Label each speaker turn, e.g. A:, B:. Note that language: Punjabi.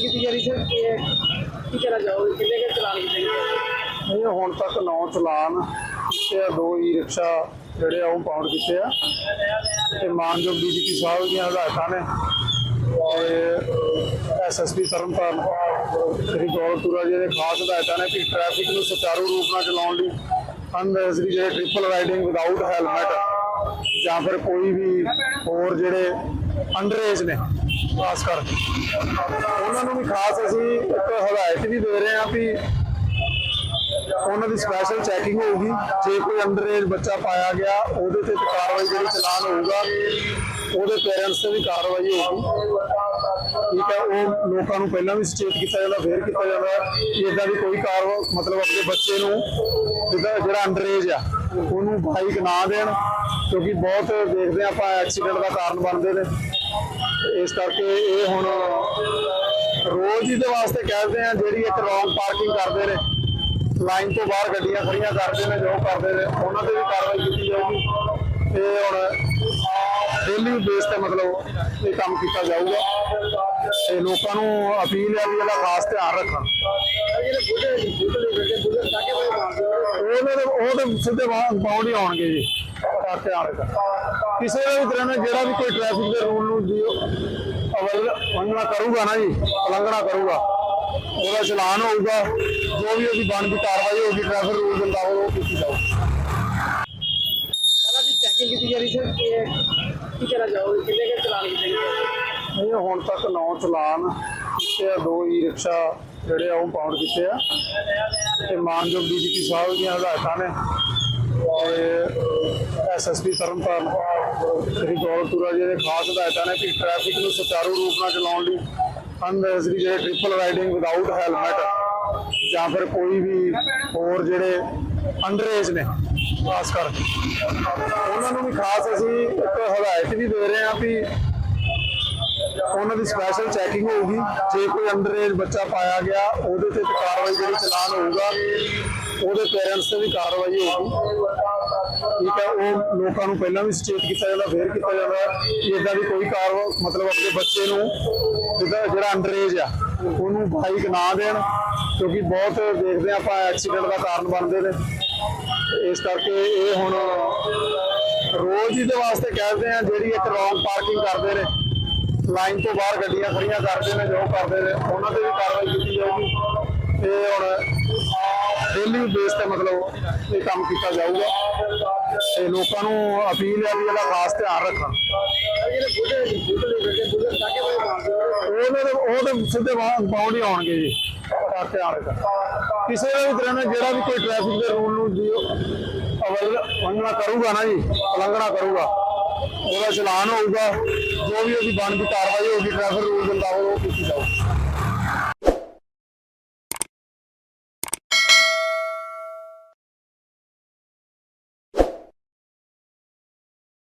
A: ਕੀ ਕਹਿਣਾ ਚਾਹੋਗੇ ਕਿੰਨੇ ਕੇ ਚਲਾਨ ਕੀਤੇ ਗਏ?
B: ਇਹ ਹੁਣ ਤੱਕ 9 ਚਲਾਨ ਕੀਤੇ ਆ, ਦੋ ਈ ਰਿਕਸ਼ਾ ਜਿਹੜੇ ਆ ਉਹ ਪਾਉਂਡ ਕੀਤੇ ਆ। ਤੇ ਮਾਨਯੋਗ ਡੀਜੀਪੀ ਸਾਹਿਬ ਦੀਆਂ ਹਦਾਇਤਾਂ ਨੇ ਤੇ ਐਸਐਸਪੀ ਤਰਨਤਾਰਨ ਸ੍ਰੀ ਗੌਰਵਪੁਰਾ ਜੀ ਦੇ ਖਾਸ ਹਦਾਇਤਾਂ ਨੇ ਕਿ ਟ੍ਰੈਫਿਕ ਨੂੰ ਸੁਚਾਰੂ ਰੂਪ ਨਾਲ ਚਲਾਉਣ ਲਈ ਅਨਨੈਸਰੀ ਜਿਹੜੇ ਟ੍ਰਿਪਲ ਰਾਈਡਿੰਗ ਵਿਦਆਊਟ ਹੈਲਮਟ ਜਾਂ ਫਿਰ ਕੋਈ ਵੀ ਹੋਰ ਜਿਹੜੇ ਅੰਡਰ ਏਜ ਨੇ, ਖਾਸ ਕਰ। ਉਹਨਾਂ ਨੂੰ ਵੀ ਖਾਸ ਅਸੀਂ ਇੱਕ ਹਦਾਇਤ ਵੀ ਦੇ ਰਹੇ ਹਾਂ ਵੀ ਉਹਨਾਂ ਦੀ ਸਪੈਸ਼ਲ ਚੈਕਿੰਗ ਹੋਊਗੀ। ਜੇ ਕੋਈ ਅੰਡਰ ਏਜ ਬੱਚਾ ਪਾਇਆ ਗਿਆ, ਉਹਦੇ ਤੇ ਕਾਰਵਾਈ ਜਿਹੜੀ ਚਲਾਨ ਹੋਊਗਾ, ਉਹਦੇ ਪੇਰੈਂਟਸ ਤੇ ਵੀ ਕਾਰਵਾਈ ਹੋਊਗੀ। ਠੀਕ ਹੈ, ਉਹ ਲੋਕਾਂ ਨੂੰ ਪਹਿਲਾਂ ਵੀ ਸਚੇਤ ਕੀਤਾ ਜਾਂਦਾ, ਫੇਰ ਕੀਤਾ ਜਾਂਦਾ। ਕਿ ਇਦਾਂ ਦੀ ਕੋਈ ਕਾਰਵਾਈ ਮਤਲਬ ਆਪਣੇ ਬੱਚੇ ਨੂੰ, ਜਿੱਦਾਂ ਜਿਹੜਾ ਅੰਡਰ ਏਜ ਆ, ਉਹਨੂੰ ਬਾਈਕ ਨਾ ਦੇਣ ਕਿਉਂਕਿ ਬਹੁਤ ਦੇਖਦੇ ਹਾਂ ਆਪਾਂ ਐਕਸੀਡੈਂਟ ਦਾ ਕਾਰਨ ਬਣਦੇ ਨੇ ਇਸ ਕਰਕੇ ਇਹ ਹੁਣ ਰੋਜ਼ ਹੀ ਦੇ ਵਾਸਤੇ ਕਹਿੰਦੇ ਆ ਜਿਹੜੀ ਇੱਕ ਰੌਂਗ ਪਾਰਕਿੰਗ ਕਰਦੇ ਨੇ ਲਾਈਨ ਤੋਂ ਬਾਹਰ ਗੱਡੀਆਂ ਖੜੀਆਂ ਕਰਦੇ ਨੇ ਜੋ ਕਰਦੇ ਨੇ ਉਹਨਾਂ ਤੇ ਵੀ ਕਾਰਵਾਈ ਕੀਤੀ ਜਾਊਗੀ ਤੇ ਹੁਣ ਡੇਲੀ ਬੇਸ ਤੇ ਮਤਲਬ ਇਹ ਕੰਮ ਕੀਤਾ ਜਾਊਗਾ ਤੇ ਲੋਕਾਂ ਨੂੰ ਅਪੀਲ ਹੈ ਵੀ ਇਹਦਾ ਖਾਸ ਧਿਆਨ ਰੱਖਣ ਉਹ ਤੇ ਸਿੱਧੇ ਬਾਉਂਡ ਹੀ ਆਉਣਗੇ ਜੀ ਧਿਆਨ ਰੱਖਣ ਕਿਸੇ ਵੀ ਤਰ੍ਹਾਂ ਨਾਲ ਜਿਹੜਾ ਵੀ ਕੋਈ ਟ੍ਰੈਫਿਕ ਦੇ ਰੂਲ ਨੂੰ ਜੀ ਅਵਲ ਉਲੰਘਣਾ ਕਰੂਗਾ ਨਾ ਜੀ ਉਲੰਘਣਾ ਕਰੂਗਾ। ਉਹਦਾ ਚਲਾਨ ਹੋਊਗਾ ਜੋ ਵੀ ਉਹਦੀ ਬਣਦੀ ਕਾਰਵਾਈ ਹੋਊਗੀ ਟ੍ਰੈਫਿਕ ਰੂਲ ਦੇ ਮੁਤਾਬਕ ਉਹ ਕੀਤੀ ਜਾਊਗੀ।
A: ਸਾਰਾ ਦੀ ਚੈਕਿੰਗ ਕੀਤੀ ਜਾ ਰਹੀ ਸੀ ਕਿ ਕੀ ਕਹਿਣਾ ਚਾਹੋਗੇ ਕਿੰਨੇ ਕੇ ਚਲਾਨ ਕੀਤੇ ਗਏ?
B: ਇਹ ਹੁਣ ਤੱਕ 9 ਚਲਾਨ ਆ ਦੋ ਈ ਰਿਕਸ਼ਾ ਜਿਹੜੇ ਆ ਉਹ ਪਾਉਂਡ ਕੀਤੇ ਆ। ਤੇ ਮਾਨਯੋਗ ਡੀਜੀਪੀ ਸਾਹਿਬ ਦੀਆਂ ਹਦਾਇਤਾਂ ਨੇ। ਤੇ ਐਸਐਸਪੀ ਤਰਨਤਾਰਨ ਸ੍ਰੀ ਗੌਰਵਪੁਰਾ ਜੀ ਦੇ ਖਾਸ ਹਦਾਇਤਾਂ ਨੇ ਕਿ ਟ੍ਰੈਫਿਕ ਨੂੰ ਸੁਚਾਰੂ ਰੂਪ ਨਾਲ ਚਲਾਉਣ ਲਈ ਅਨਨੈਸਰੀ ਜਿਹੜੇ ਟ੍ਰਿਪਲ ਰਾਈਡਿੰਗ ਵਿਦਆਊਟ ਹੈਲਮਟ ਜਾਂ ਫਿਰ ਕੋਈ ਵੀ ਹੋਰ ਜਿਹੜੇ ਅੰਡਰ ਏਜ ਨੇ, ਖਾਸ ਕਰ, ਉਹਨਾਂ ਨੂੰ ਵੀ ਖਾਸ ਅਸੀਂ ਇੱਕ ਹਦਾਇਤ ਵੀ ਦੇ ਰਹੇ ਹਾਂ ਵੀ ਉਹਨਾਂ ਦੀ ਸਪੈਸ਼ਲ ਚੈਕਿੰਗ ਹੋਊਗੀ, ਜੇ ਕੋਈ ਅੰਡਰ ਏਜ ਬੱਚਾ ਪਾਇਆ ਗਿਆ, ਉਹਦੇ ਤੇ ਕਾਰਵਾਈ ਜਿਹੜੀ ਚਲਾਨ ਹੋਊਗਾ, ਉਹਦੇ ਪੇਰੈਂਟਸ ਤੇ ਵੀ ਕਾਰਵਾਈ ਹੋਊਗੀ। ਠੀਕ ਹੈ, ਉਹ ਲੋਕਾਂ ਨੂੰ ਪਹਿਲਾਂ ਵੀ ਸਚੇਤ ਕੀਤਾ ਜਾਂਦਾ ਫੇਰ ਕੀਤਾ ਜਾਂਦਾ ਇਦਾਂ ਦੀ ਕੋਈ ਕਾਰਵਾਈ ਮਤਲਬ ਆਪਣੇ ਬੱਚੇ ਨੂੰ ਜਿੱਦਾਂ ਜਿਹੜਾ ਅੰਡਰ ਏਜ ਆ, ਉਹਨੂੰ ਬਾਈਕ ਨਾ ਦੇਣ, ਕਿਉਂਕਿ ਬਹੁਤ ਦੇਖਦੇ ਆਪਾਂ ਐਕਸੀਡੈਂਟ ਦਾ ਕਾਰਨ ਬਣਦੇ ਨੇ। ਇਸ ਕਰਕੇ ਇਹ ਹੁਣ ਰੋਜ਼ ਹੀ ਦੇ ਵਾਸਤੇ ਕਹਿੰਦੇ ਆ ਜਿਹੜੀ ਇੱਕ ਰੌਂਗ ਪਾਰਕਿੰਗ ਕਰਦੇ ਨੇ ਲਾਈਨ ਤੋਂ ਬਾਹਰ ਗੱਡੀਆਂ ਖੜੀਆਂ ਕਰਦੇ ਨੇ, ਜੋ ਕਰਦੇ ਨੇ, ਉਹਨਾਂ ਤੇ ਵੀ ਕਾਰਵਾਈ ਕੀਤੀ ਜਾਊਗੀ। ਤੇ ਹੁਣ ਡੇਲੀ ਬੇਸ ਤੇ ਮਤਲਬ ਇਹ ਕੰਮ ਕੀਤਾ ਜਾਊਗਾ। ਤੇ ਲੋਕਾਂ ਨੂੰ ਅਪੀਲ ਹੈ ਵੀ ਇਹਦਾ ਖਾਸ ਧਿਆਨ ਰੱਖਣ।
A: ਜਿਹੜੇ ਬੁੱਢੇ
B: ਉਹ ਤੇ ਸਿੱਧੇ ਬਾਉਂਡ ਹੀ ਆਉਣਗੇ ਜੀ। ਖਾਸ ਧਿਆਨ ਰੱਖਣ। ਕਿਸੇ ਵੀ ਤਰ੍ਹਾਂ ਨਾਲ ਜਿਹੜਾ ਵੀ ਕੋਈ ਟ੍ਰੈਫਿਕ ਦੇ ਰੂਲ ਨੂੰ ਜੀ ਅਵਲ ਉਲੰਘਣਾ ਕਰੂਗਾ ਨਾ ਜੀ, ਉਲੰਘਣਾ ਕਰੂਗਾ। ਉਹਦਾ ਚਲਾਨ ਹੋਊਗਾ, ਜੋ ਵੀ ਉਹਦੀ ਬਣਦੀ ਕਾਰਵਾਈ ਹੋਊਗੀ ਟ੍ਰੈਫਿਕ ਰੂਲ ਦੇ ਮੁਤਾਬਕ ਉਹ ਕੀਤੀ ਜਾਊਗੀ।